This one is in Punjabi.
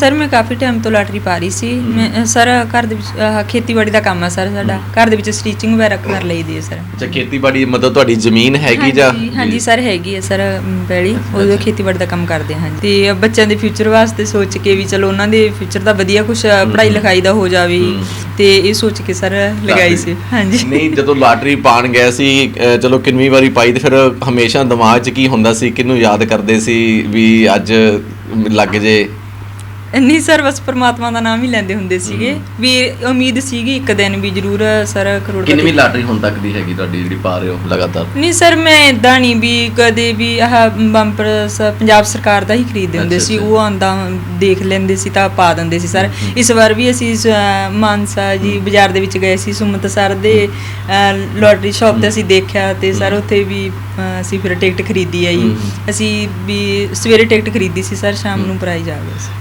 ਸਰ ਮੈਂ ਕਾਫੀ ਟਾਈਮ ਤੋਂ ਲਾਟਰੀ ਪਾ ਰਹੀ ਸੀ। ਮੈਂ ਸਰ ਘਰ ਦੇ ਵਿੱਚ ਆਹ, ਖੇਤੀਬਾੜੀ ਦਾ ਕੰਮ ਹੈ ਸਰ ਸਾਡਾ। ਘਰ ਦੇ ਵਿੱਚ ਸਟੀਚਿੰਗ ਵਗੈਰਾ ਕਰ ਲਈਦੀ ਹੈ ਸਰ। ਅੱਛਾ ਖੇਤੀਬਾੜੀ ਮਤਲਬ ਤੁਹਾਡੀ ਜ਼ਮੀਨ ਹੈਗੀ ਜਾਂ? ਹਾਂਜੀ ਹਾਂਜੀ ਸਰ ਹੈਗੀ ਹੈ ਸਰ ਅਮ, ਪਹਿਲੀ ਉਹ ਖੇਤੀਬਾੜੀ ਦਾ ਕੰਮ ਕਰਦੇ ਹਾਂ ਹਾਂਜੀ। ਤੇ ਬੱਚਿਆਂ ਦੇ ਫਿਊਚਰ ਵਾਸਤੇ ਸੋਚ ਕੇ ਵੀ ਚਲੋ ਉਹਨਾਂ ਦੇ ਫਿਊਚਰ ਦਾ ਵਧੀਆ ਕੁਝ ਪੜ੍ਹਾਈ ਲਿਖਾਈ ਦਾ ਹੋ ਜਾਵੇ। ਤੇ ਇਹ ਸੋਚ ਕੇ ਸਰ ਲਗਾਈ ਸੀ। ਹਾਂਜੀ। ਨਹੀਂ ਜਦੋਂ ਲਾਟਰੀ ਪਾਣ ਗਏ ਸੀ ਅਹ ਚਲੋ ਕਿੰਨਵੀਂ ਵਾਰੀ ਪਾਈ ਤੇ ਫਿਰ ਹਮੇਸ਼ਾ ਦਿਮਾਗ 'ਚ ਕੀ ਹੁੰਦਾ ਸੀ? ਕਿਹਨੂੰ ਯਾਦ ਕਰਦੇ ਸੀ ਵੀ ਅੱਜ ਲੱਗ ਜੇ ਨਹੀਂ ਸਰ ਬਸ ਪ੍ਰਮਾਤਮਾ ਦਾ ਨਾਮ ਹੀ ਲੈਂਦੇ ਹੁੰਦੇ ਸੀਗੇ। ਵੀ ਉਮੀਦ ਸੀਗੀ ਇੱਕ ਦਿਨ ਵੀ ਜ਼ਰੂਰ ਸਰ ਕਰੋੜਪਤੀ ਕਿੰਨਵੀਂ ਲਾਟਰੀ ਹੁਣ ਤੱਕ ਦੀ ਹੈਗੀ ਤੁਹਾਡੀ ਜਿਹੜੀ ਪਾ ਰਹੇ ਹੋ ਲਗਾਤਾਰ? ਨਹੀਂ ਸਰ ਮੈਂ ਇਦਾਂ ਨਹੀਂ ਵੀ ਕਦੇ ਵੀ ਆਹ ਬੰਪਰ ਪੰਜਾਬ ਸਰਕਾਰ ਦਾ ਹੀ ਖਰੀਦਦੇ ਹੁੰਦੇ ਸੀ। ਉਹ ਆਂਦਾ ਦੇਖ ਲੈਂਦੇ ਸੀ ਤਾਂ ਪਾ ਦਿੰਦੇ ਸੀ ਸਰ। ਇਸ ਵਾਰ ਵੀ ਅਸੀਂ ਮਾਨਸਾ ਜੀ ਬਾਜ਼ਾਰ ਦੇ ਵਿੱਚ ਗਏ ਸੀ ਸੁਮਤ ਸਰ ਦੇ ਲੋਟਰੀ ਸ਼ਾਪ ਤੇ ਅਸੀਂ ਦੇਖਿਆ ਤੇ ਸਰ ਉੱਥੇ ਵੀ ਅਸੀਂ ਫਿਰ ਟਿਕਟ ਖਰੀਦੀ ਆ ਜੀ ਹਮ। ਅਸੀਂ ਵੀ ਸਵੇਰੇ ਟਿਕਟ ਖਰੀਦੀ ਸੀ ਸਰ ਸ਼ਾਮ ਨੂੰ ਪ੍ਰਾਈਜ਼ ਆ ਗਿਆ ਸੀ।